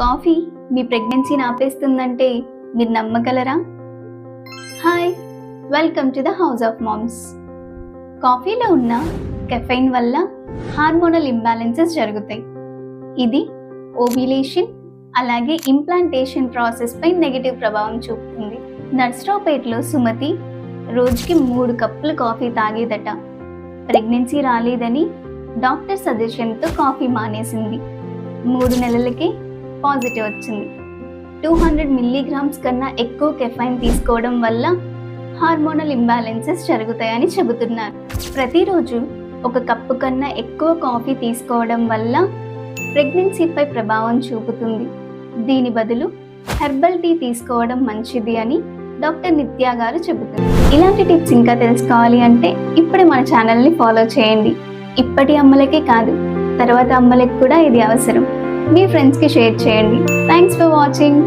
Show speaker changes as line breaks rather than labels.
Coffee మీ ప్రెగ్నెన్సీని ఆపేస్తుందంటే మీరు నమ్మగలరా? Hi welcome to the house of moms కాఫీలో ఉన్న కెఫైన్ వల్ల హార్మోనల్ ఇంబ్యాలెన్సెస్ జరుగుతాయి. ఇది ఓవ్యులేషన్ అలాగే ఇంప్లాంటేషన్ ప్రాసెస్ పై నెగిటివ్ ప్రభావం చూపుతుంది. నర్సరావుపేటలో సుమతి రోజుకి మూడు కప్పులు కాఫీ తాగేదట. ప్రెగ్నెన్సీ రాలేదని డాక్టర్ సజెషన్తో కాఫీ మానేసింది. మూడు నెలలకి పాజిటివ్ వచ్చింది. టూ హండ్రెడ్ మిల్లీగ్రామ్స్ కన్నా ఎక్కువ కెఫైన్ తీసుకోవడం వల్ల హార్మోనల్ ఇంబ్యాలెన్సెస్ జరుగుతాయని చెబుతున్నారు. ప్రతిరోజు ఒక కప్పు కన్నా ఎక్కువ కాఫీ తీసుకోవడం వల్ల ప్రెగ్నెన్సీపై ప్రభావం చూపుతుంది. దీని బదులు హెర్బల్ టీ తీసుకోవడం మంచిది అని డాక్టర్ నిత్యా గారు చెబుతున్నారు. ఇలాంటి టిప్స్ ఇంకా తెలుసుకోవాలి అంటే ఇప్పుడే మన ఛానల్ని ఫాలో చేయండి. ఇప్పటి అమ్మలకే కాదు తర్వాత అమ్మలకి కూడా ఇది అవసరం. మీ ఫ్రెండ్స్కి షేర్ చేయండి థ్యాంక్స్ ఫర్ వాచింగ్